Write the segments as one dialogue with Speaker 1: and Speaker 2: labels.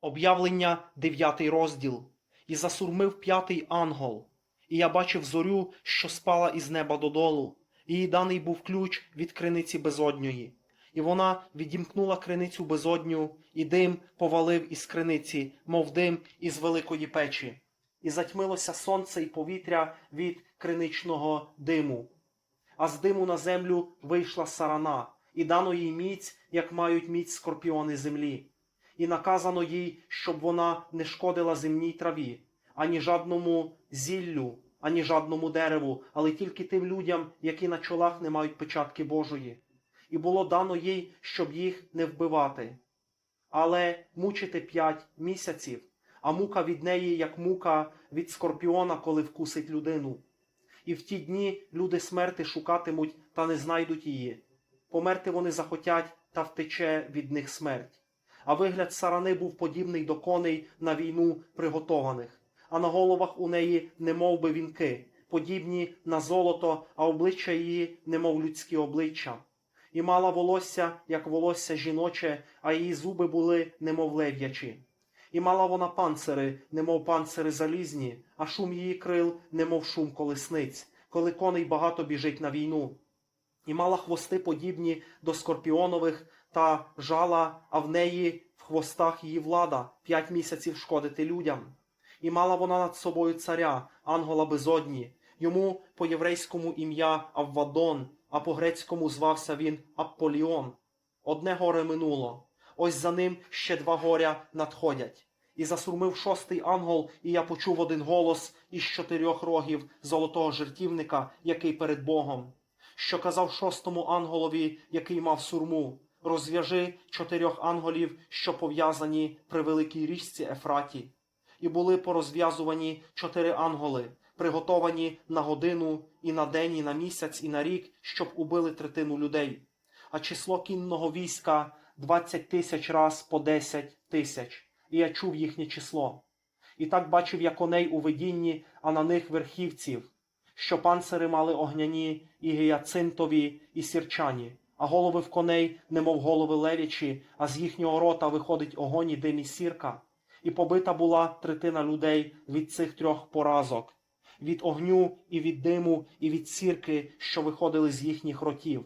Speaker 1: Об'явлення 9 розділ. І засурмив п'ятий ангел. І я бачив зорю, що спала із неба додолу, і їй даний був ключ від криниці безодньої. І вона відімкнула криницю безодню, і дим повалив із криниці, мов дим із великої печі. І затьмилося сонце і повітря від криничного диму. А з диму на землю вийшла сарана, і дано їй міць, як мають міць скорпіони землі і наказано їй, щоб вона не шкодила земній траві, ані жадному зіллю, ані жадному дереву, але тільки тим людям, які на чолах не мають печатки Божої. І було дано їй, щоб їх не вбивати, але мучити п'ять місяців, а мука від неї, як мука від скорпіона, коли вкусить людину. І в ті дні люди смерти шукатимуть та не знайдуть її. Померти вони захотять, та втече від них смерть а вигляд сарани був подібний до коней на війну приготованих, а на головах у неї немов би вінки, подібні на золото, а обличчя її немов людські обличчя. І мала волосся, як волосся жіноче, а її зуби були немов лев'ячі. І мала вона панцири, немов панцири залізні, а шум її крил, немов шум колесниць, коли коней багато біжить на війну. І мала хвости подібні до скорпіонових, та жала, а в неї в хвостах її влада п'ять місяців шкодити людям. І мала вона над собою царя, ангела безодні, йому по єврейському ім'я Аввадон, а по грецькому звався він Апполіон. Одне горе минуло, ось за ним ще два горя надходять. І засурмив шостий ангел, і я почув один голос із чотирьох рогів золотого жертівника, який перед Богом, що казав шостому ангелові, який мав сурму розв'яжи чотирьох анголів, що пов'язані при великій річці Ефраті. І були порозв'язувані чотири анголи, приготовані на годину, і на день, і на місяць, і на рік, щоб убили третину людей. А число кінного війська двадцять тисяч раз по десять тисяч, і я чув їхнє число. І так бачив я коней у видінні, а на них верхівців, що панцири мали огняні, і гіяцинтові, і сірчані а голови в коней, немов голови левічі, а з їхнього рота виходить огонь і дим і сірка. І побита була третина людей від цих трьох поразок від огню, і від диму, і від сірки, що виходили з їхніх ротів.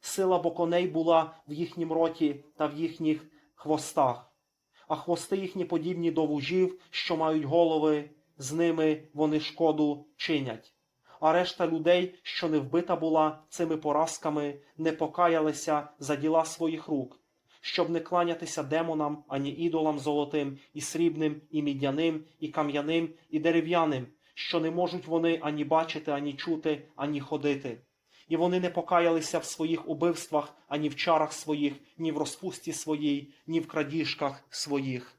Speaker 1: Сила бо коней була в їхнім роті та в їхніх хвостах, а хвости їхні подібні до вужів, що мають голови, з ними вони шкоду чинять а решта людей, що не вбита була цими поразками, не покаялися за діла своїх рук, щоб не кланятися демонам, ані ідолам золотим, і срібним, і мідяним, і кам'яним, і дерев'яним, що не можуть вони ані бачити, ані чути, ані ходити. І вони не покаялися в своїх убивствах, ані в чарах своїх, ні в розпусті своїй, ні в крадіжках своїх.